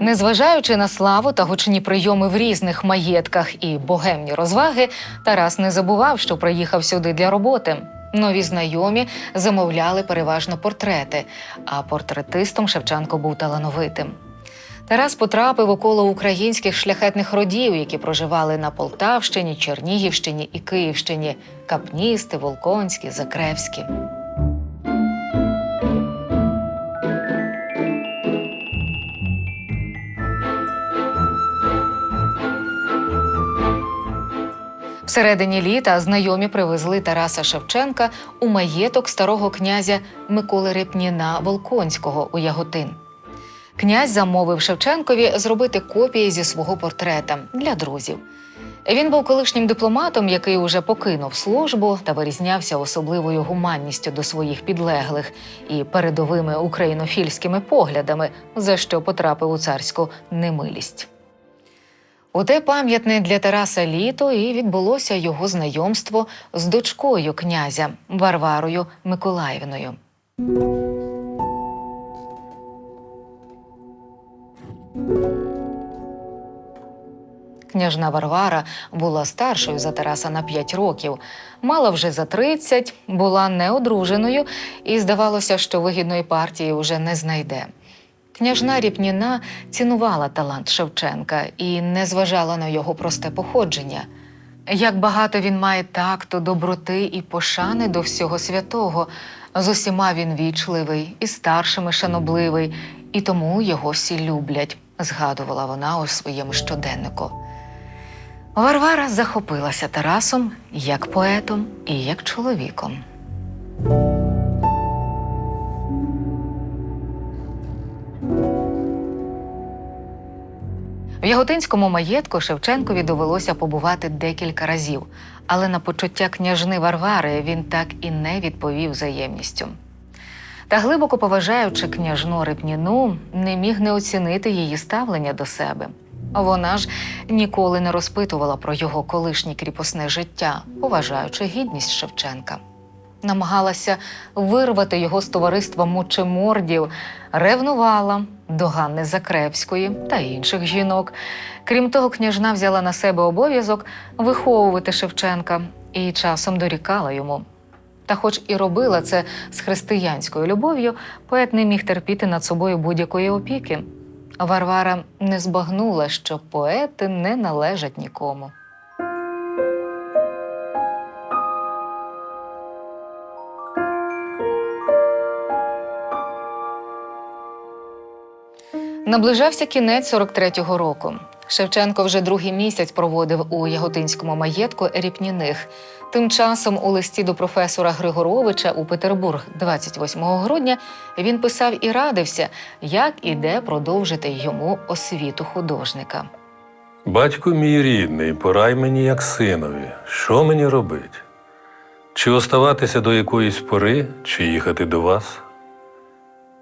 Незважаючи на славу та гучні прийоми в різних маєтках і богемні розваги, Тарас не забував, що приїхав сюди для роботи. Нові знайомі замовляли переважно портрети, а портретистом Шевченко був талановитим. Тарас потрапив у коло українських шляхетних родів, які проживали на Полтавщині, Чернігівщині і Київщині Капністи, Волконські, Закревські. Всередині літа знайомі привезли Тараса Шевченка у маєток старого князя Миколи Репніна Волконського у Яготин. Князь замовив Шевченкові зробити копії зі свого портрета для друзів. Він був колишнім дипломатом, який уже покинув службу та вирізнявся особливою гуманністю до своїх підлеглих і передовими українофільськими поглядами, за що потрапив у царську немилість. У пам'ятне для Тараса літо і відбулося його знайомство з дочкою князя Варварою Миколаївною. Княжна Варвара була старшою за Тараса на 5 років, мала вже за 30, була неодруженою і здавалося, що вигідної партії вже не знайде. Княжна Ріпніна цінувала талант Шевченка і не зважала на його просте походження. Як багато він має такту, доброти і пошани до всього святого. З усіма він вічливий і старшими шанобливий, і тому його всі люблять, згадувала вона у своєму щоденнику. Варвара захопилася Тарасом як поетом і як чоловіком. В Яготинському маєтку Шевченкові довелося побувати декілька разів, але на почуття княжни Варвари він так і не відповів взаємністю. Та глибоко поважаючи княжну Репніну, не міг не оцінити її ставлення до себе. Вона ж ніколи не розпитувала про його колишнє кріпосне життя, поважаючи гідність Шевченка. Намагалася вирвати його з товариства мучемордів, ревнувала до Ганни Закревської та інших жінок. Крім того, княжна взяла на себе обов'язок виховувати Шевченка і часом дорікала йому. Та, хоч і робила це з християнською любов'ю, поет не міг терпіти над собою будь-якої опіки. Варвара не збагнула, що поети не належать нікому. Наближався кінець 43-го року. Шевченко вже другий місяць проводив у Яготинському маєтку Ріпніних. Тим часом у листі до професора Григоровича у Петербург 28 грудня він писав і радився, як і де продовжити йому освіту художника. Батько мій рідний, порай мені як синові. Що мені робить? Чи оставатися до якоїсь пори, чи їхати до вас?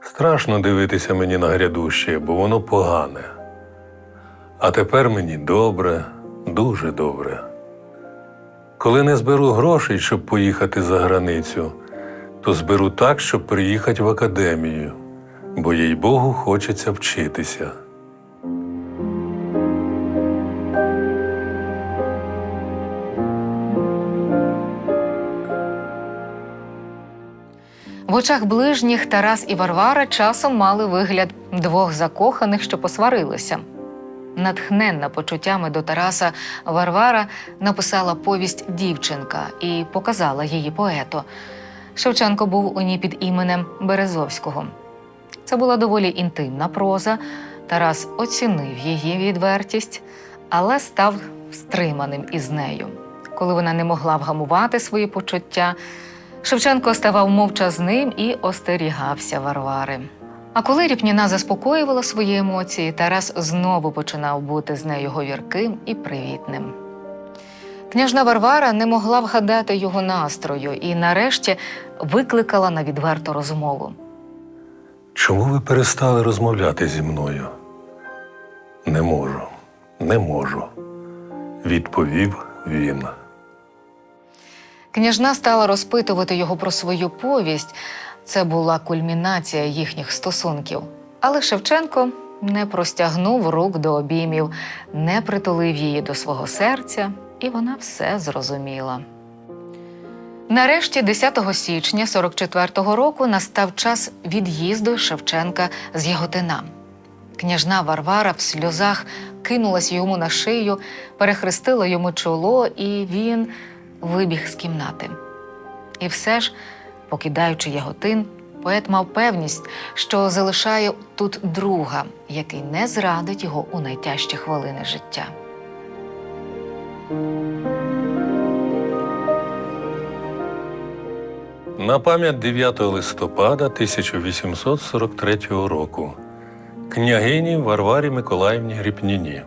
Страшно дивитися мені на грядуще, бо воно погане. А тепер мені добре, дуже добре. Коли не зберу грошей, щоб поїхати за границю, то зберу так, щоб приїхати в академію, бо їй Богу хочеться вчитися. В очах ближніх Тарас і Варвара часом мали вигляд двох закоханих, що посварилися. Натхненна почуттями до Тараса Варвара написала повість Дівчинка і показала її поету. Шевченко був у ній під іменем Березовського. Це була доволі інтимна проза. Тарас оцінив її відвертість, але став стриманим із нею. Коли вона не могла вгамувати свої почуття, Шевченко ставав мовчазним і остерігався Варвари. А коли Ріпніна заспокоювала свої емоції, Тарас знову починав бути з нею говірким і привітним. Княжна Варвара не могла вгадати його настрою і нарешті викликала на відверту розмову. Чому ви перестали розмовляти зі мною? Не можу, не можу, відповів він. Княжна стала розпитувати його про свою повість. Це була кульмінація їхніх стосунків. Але Шевченко не простягнув рук до обіймів, не притулив її до свого серця, і вона все зрозуміла. Нарешті, 10 січня 44-го року, настав час від'їзду Шевченка з Яготина. Княжна Варвара в сльозах кинулась йому на шию, перехрестила йому чоло, і він вибіг з кімнати. І все ж, покидаючи Яготин, поет мав певність, що залишає тут друга, який не зрадить його у найтяжчі хвилини життя. На пам'ять 9 листопада 1843 року княгині Варварі Миколаївні Гріпніні.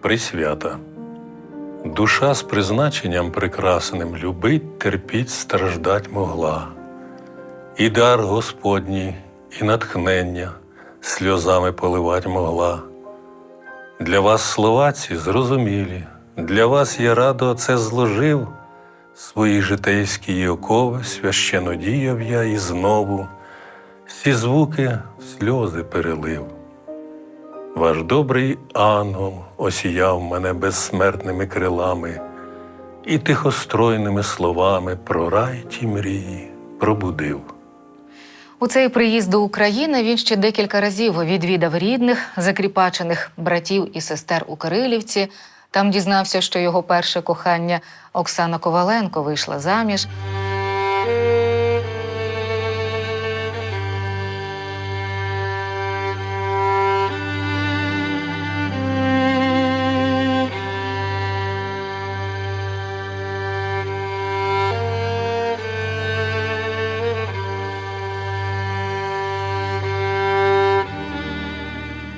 Присвята. Душа з призначенням прекрасним любить, терпіть, страждать могла. І дар Господній, і натхнення сльозами поливать могла. Для вас слова ці зрозумілі, для вас я радо це зложив. Свої житейські окови священно діяв я і знову всі звуки в сльози перелив. Ваш добрий ангел осіяв мене безсмертними крилами і тихостройними словами про рай ті мрії пробудив. У цей приїзд до України він ще декілька разів відвідав рідних, закріпачених братів і сестер у Кирилівці. Там дізнався, що його перше кохання Оксана Коваленко вийшла заміж.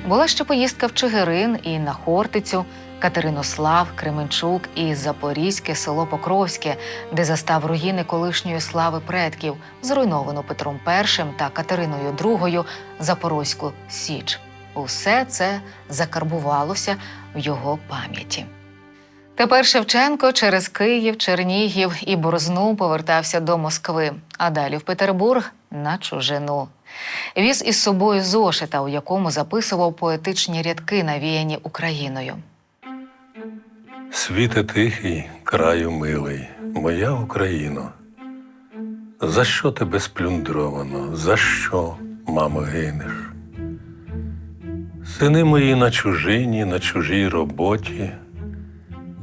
Була ще поїздка в Чигирин і на Хортицю, Катеринослав, Кременчук і Запорізьке село Покровське, де застав руїни колишньої слави предків, зруйновану Петром І та Катериною II Запорозьку Січ. Усе це закарбувалося в його пам'яті. Тепер Шевченко через Київ, Чернігів і Борзну повертався до Москви, а далі в Петербург на чужину. Віз із собою зошита, у якому записував поетичні рядки, навіяні Україною. Світе тихий, краю милий, моя Україно. За що тебе сплюндровано? За що, мамо, гинеш? Сини мої на чужині, на чужій роботі.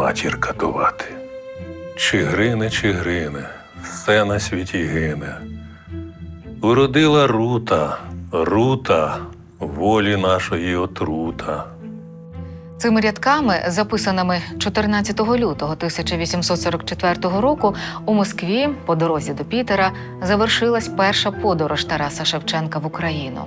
матір катувати. Чигрине, чигрине, все на світі гине. Уродила рута, рута, волі нашої отрута. Цими рядками, записаними 14 лютого 1844 року, у Москві по дорозі до Пітера завершилась перша подорож Тараса Шевченка в Україну.